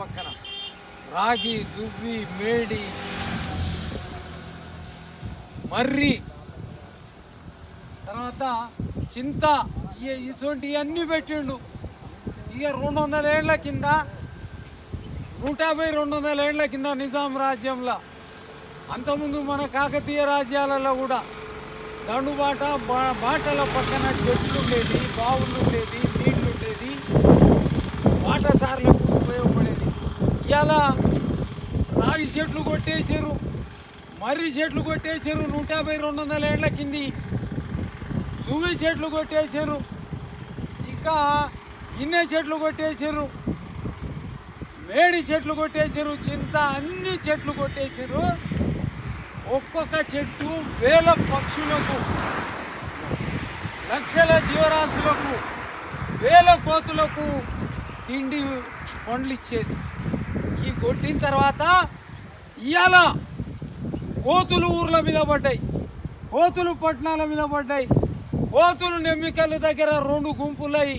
పక్కన. రాగి దువ్వి మేడి మర్రి తర్వాత చింత ఇటువంటి అన్నీ పెట్టిండు. ఇక రెండు వందల ఏళ్ళ కింద నూట యాభై రెండు వందల ఏళ్ళ కింద నిజాం రాజ్యంలో అంతకుముందు మన కాకతీయ రాజ్యాలలో కూడా దండుబాట బా బాటల పక్కన చెట్లు ఉండేది బావులు ఉండేది నీళ్ళు ఉండేది. ఇలా రాగి చెట్లు కొట్టేసారు మర్రి చెట్లు కొట్టేసారు నూట యాభై రెండు వందల ఏళ్ళ కింది. చూవి చెట్లు కొట్టేసారు ఇంకా ఇన్నే చెట్లు కొట్టేసారు మేడి చెట్లు కొట్టేసారు చింత అన్ని చెట్లు కొట్టేసారు ఒక్కొక్క చెట్టు వేల పక్షులకు లక్షల జీవరాశులకు వేల కోతులకు తిండి పండ్లు ఇచ్చేది. ఈ కొట్టిన తర్వాత ఇవాళ కోతులు ఊర్ల మీద పడ్డాయి. కోతులు పట్టణాల మీద పడ్డాయి. కోతులు నెమ్మికల దగ్గర రెండు గుంపులై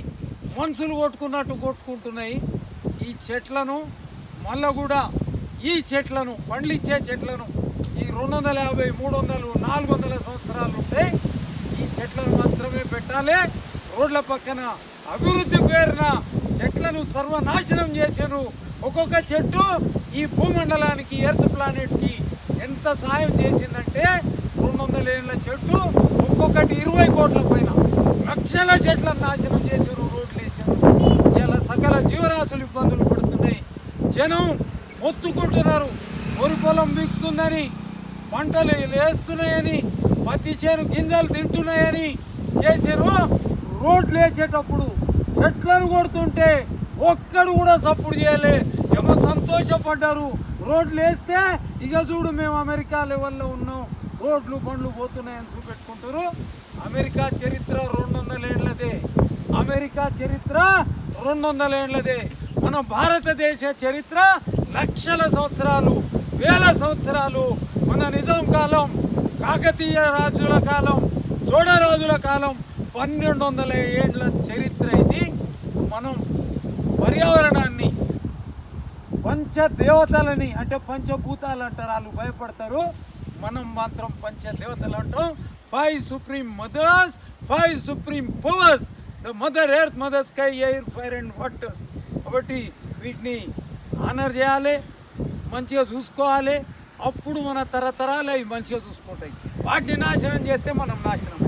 మనుషులు కొట్టుకున్నట్టు కొట్టుకుంటున్నాయి. ఈ చెట్లను మళ్ళా కూడా ఈ చెట్లను పండ్లిచ్చే చెట్లను ఈ రెండు వందల యాభై మూడు వందలు నాలుగు వందల సంవత్సరాలు ఉంటాయి ఈ చెట్లను మాత్రమే పెట్టాలి. రోడ్ల పక్కన అభివృద్ధి పేరున చెట్లను సర్వనాశనం చేశారు ఒక్కొక్క చెట్టు ఈ భూమండలానికి ఎర్త్ ప్లానెట్కి ఎంత సాయం చేసిందంటే రెండు వందల ఏళ్ళ చెట్టు ఒక్కొక్కటి ఇరవై కోట్ల పైన లక్షల చెట్లను నాశనం చేశారు రోడ్లు వేసారు. ఇలా సకల జీవరాశులు ఇబ్బందులు పడుతున్నాయి. జనం మొత్తుకుంటున్నారు. వరి పొలం బిగుతుందని పంటలు వేస్తున్నాయని పత్తి చేను గింజలు తింటున్నాయని చేశారు రోడ్లు వేసేటప్పుడు చెట్లను కొడుతుంటే ఒక్కడు కూడా సపోర్ట్ చేయలే. ఏమో సంతోషపడ్డారు? రోడ్లు వేస్తే ఇక చూడు మేము అమెరికా లెవెల్లో ఉన్నాం. రోడ్లు బండ్లు పోతున్నాయని చూపెట్టుకుంటారు. అమెరికా చరిత్ర రెండు వందల ఏళ్ళదే. అమెరికా చరిత్ర రెండు వందల ఏళ్ళదే. మన భారతదేశ చరిత్ర లక్షల సంవత్సరాలు వేల సంవత్సరాలు. మన నిజాం కాలం కాకతీయ రాజుల కాలం చోడరాజుల కాలం. పన్నెండు వందల ఏళ్ళ చరిత్ర ఇది. మనం పంచదేవతలని అంటే పంచభూతాలు అంటారు వాళ్ళు భయపడతారు. మనం మాత్రం పంచదేవతలు అంటాం. Five supreme mothers five supreme powers the mother earth mother sky air fire and waters కాబట్టి వీటిని ఆనర్ చేయాలి మంచిగా చూసుకోవాలి. అప్పుడు మన తరతరాలు అవి మంచిగా చూసుకుంటాయి. వాటిని నాశనం చేస్తే మనం నాశనం